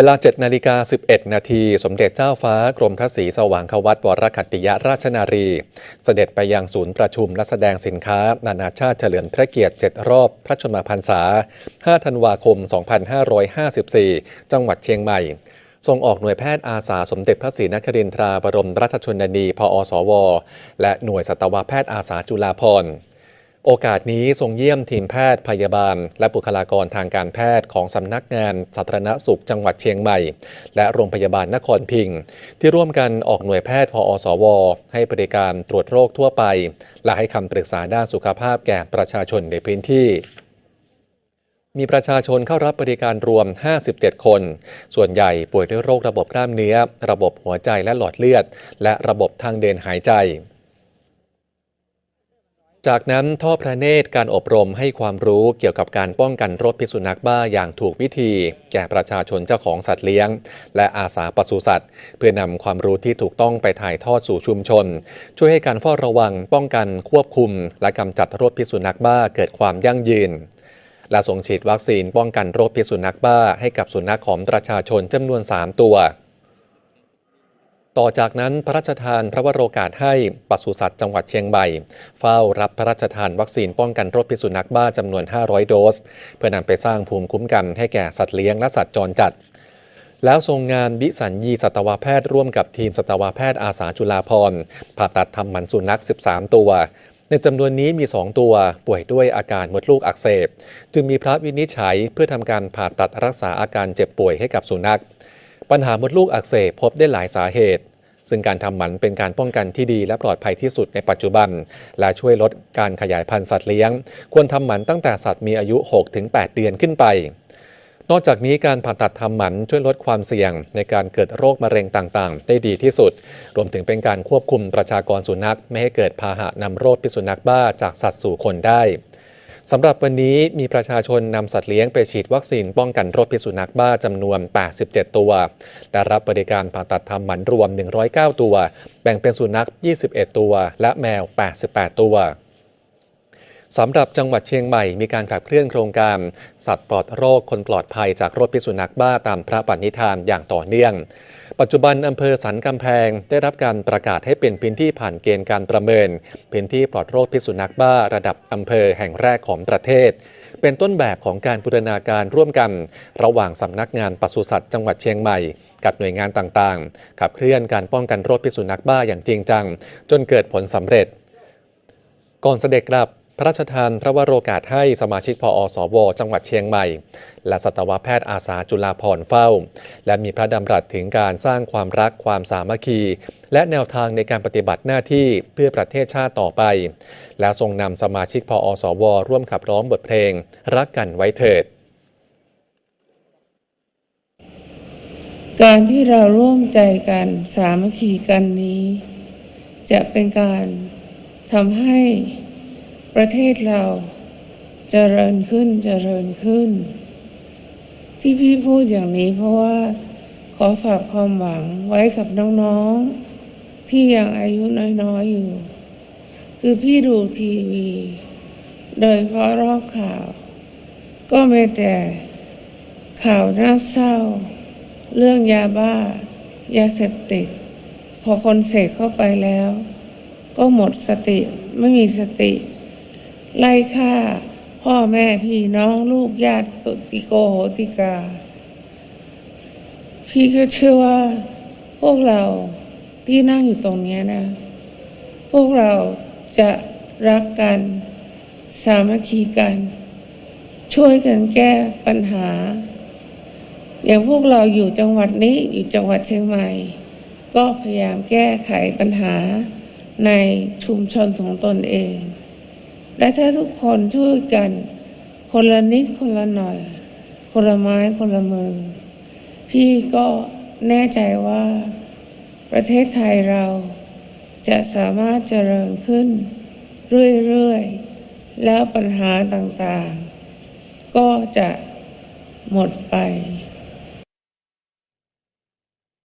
เวลา 7 นาฬิกา 11 นาที สมเด็จเจ้าฟ้ากรมพระศรีสว่างควัตวรคัตติยราชนารี เสด็จไปยังศูนย์ประชุมและแสดงสินค้า นานาชาติเฉลิมพระเกียรติ 7 รอบ พระชนมพรรษา 5 ธันวาคม 2554 จังหวัดเชียงใหม่ส่งออกหน่วยแพทย์อาสาสมเด็จพระศรีนครินทราบรมราชชนนี พอสว และหน่วยสัตวแพทย์อาสาจุฬาภรณ์ โอกาสนี้ทรงเยี่ยมทีมแพทย์พยาบาล และบุคลากรทางการแพทย์ของสำนักงานสาธารณสุขจังหวัดเชียงใหม่ และโรงพยาบาลนครพิงค์ที่ร่วมกันออกหน่วยแพทย์พอสว ให้บริการตรวจโรคทั่วไป และให้คำปรึกษาด้านสุขภาพแก่ประชาชนในพื้นที่มีประชาชนเข้ารับบริการรวม 57 คน ส่วนใหญ่ป่วยด้วยโรคระบบกล้ามเนื้อ ระบบหัวใจและหลอดเลือด และระบบทางเดินหายใจ จากนั้นท่อพระเนตรการอบรมให้ความรู้เกี่ยวกับการป้องกันโรคพิษสุนัขบ้าอย่างถูกวิธี แก่ประชาชนเจ้าของสัตว์เลี้ยง และอาสาปศุสัตว์ เพื่อนำความรู้ที่ถูกต้องไปถ่ายทอดสู่ชุมชน ช่วยให้การเฝ้าระวัง ป้องกันควบคุม และกำจัดโรคพิษสุนัขบ้าเกิดความยั่งยืน และส่งฉีดวัคซีนป้องกันโรคพิษสุนัขบ้าให้กับสุนัขของประชาชนจำนวน 3 ตัว ต่อจากนั้นพระราชทานพระวโรกาสให้ปศุสัตว์จังหวัดเชียงใหม่ เฝ้ารับพระราชทานวัคซีนป้องกันโรคพิษสุนัขบ้าจำนวน 500 โดส เพื่อนำไปสร้างภูมิคุ้มกันให้แก่สัตว์เลี้ยงและสัตว์จรจัด แล้วทรงงานวิสัญญีสัตวแพทย์ร่วมกับทีมสัตวแพทย์อาสาจุฬาภรณ์ผ่าตัดทำหมันสุนัข 13 ตัวในจำนวนนี้มี 2 ตัวป่วยด้วยอาการมดลูกอักเสบ จึงมีพระวินิจฉัยเพื่อทำการผ่าตัดรักษาอาการเจ็บป่วยให้กับสุนัข ปัญหามดลูกอักเสบพบได้หลายสาเหตุ ซึ่งการทำหมันเป็นการป้องกันที่ดีและปลอดภัยที่สุดในปัจจุบัน และช่วยลดการขยายพันธุ์สัตว์เลี้ยง ควรทำหมันตั้งแต่สัตว์มีอายุ 6-8 เดือนขึ้นไป นอกจากนี้การผ่าตัดทำหมันช่วยลดความเสี่ยง ในการเกิดโรคมะเร็งต่างๆ ได้ดีที่สุด รวมถึงเป็นการควบคุมประชากรสุนัข ไม่ให้เกิดพาหะนำโรคพิษสุนัขบ้าจากสัตว์สู่คนได้ สำหรับวันนี้มีประชาชนนำสัตว์เลี้ยงไปฉีดวัคซีนป้องกันโรคพิษสุนัขบ้าจำนวน 87 ตัวและรับบริการผ่าตัดทำหมันรวม 109 ตัว แบ่งเป็นสุนัข 21 ตัว และแมว 88 ตัว สำหรับจังหวัดเชียงใหม่มีการขับเคลื่อนโครงการ สัตว์ปลอดโรคคนปลอดภัยจากโรคพิษสุนัขบ้าตามพระปณิธานอย่างต่อเนื่อง ปัจจุบันอำเภอสันกำแพงได้รับการประกาศให้เป็นพื้นที่ผ่านเกณฑ์การประเมิน พื้นที่ปลอดโรคพิษสุนัขบ้าระดับอำเภอแห่งแรกของประเทศ เป็นต้นแบบของการบูรณาการร่วมกัน ระหว่างสำนักงานปศุสัตว์จังหวัดเชียงใหม่กับหน่วยงานต่างๆ ขับเคลื่อนการป้องกันโรคพิษสุนัขบ้าอย่างจริงจัง จนเกิดผลสำเร็จ ก่อนเสด็จกลับ พระราชทานพระวโรกาสให้สมาชิกพอสว จังหวัดเชียงใหม่ และสัตวแพทย์อาสาจุฬาภรเฝ้า และมีพระดำรัสถึงการสร้างความรักความสามัคคี และแนวทางในการปฏิบัติหน้าที่เพื่อประเทศชาติต่อไป และทรงนำสมาชิกพอสว ร่วมขับร้องบทเพลง รักกันไว้เถิด การที่เราร่วมใจกันสามัคคีกันนี้ จะเป็นการทำให้ ประเทศเราเจริญขึ้นเจริญขึ้น ที่พี่พูดอย่างนี้เพราะว่าขอฝากความหวังไว้กับน้องๆ ที่ยังอายุน้อยๆอยู่ คือพี่ดูทีวี โดยเฉพาะรอบข่าว ก็ไม่แต่ข่าวน่าเศร้า เรื่องยาบ้า ยาเสพติด พอคนเสกเข้าไปแล้ว ก็หมดสติไม่มีสติ ไล่ฆ่า พ่อแม่พี่น้องลูกญาติตุติโกโหติกา พี่ก็เชื่อว่า พวกเราที่นั่งอยู่ตรงนี้นะ พวกเราจะรักกัน สามัคคีกัน ช่วยกันแก้ปัญหา อย่างพวกเราอยู่จังหวัดนี้อยู่จังหวัดเชียงใหม่ ก็พยายามแก้ไขปัญหาในชุมชนของตนเอง และถ้าทุกคนช่วยกัน คนละนิดคนละหน่อย คนละไม้คนละมือ พี่ก็แน่ใจว่า ประเทศไทยเราจะสามารถเจริญขึ้น เรื่อยๆ แล้วปัญหาต่างๆ ก็จะหมดไป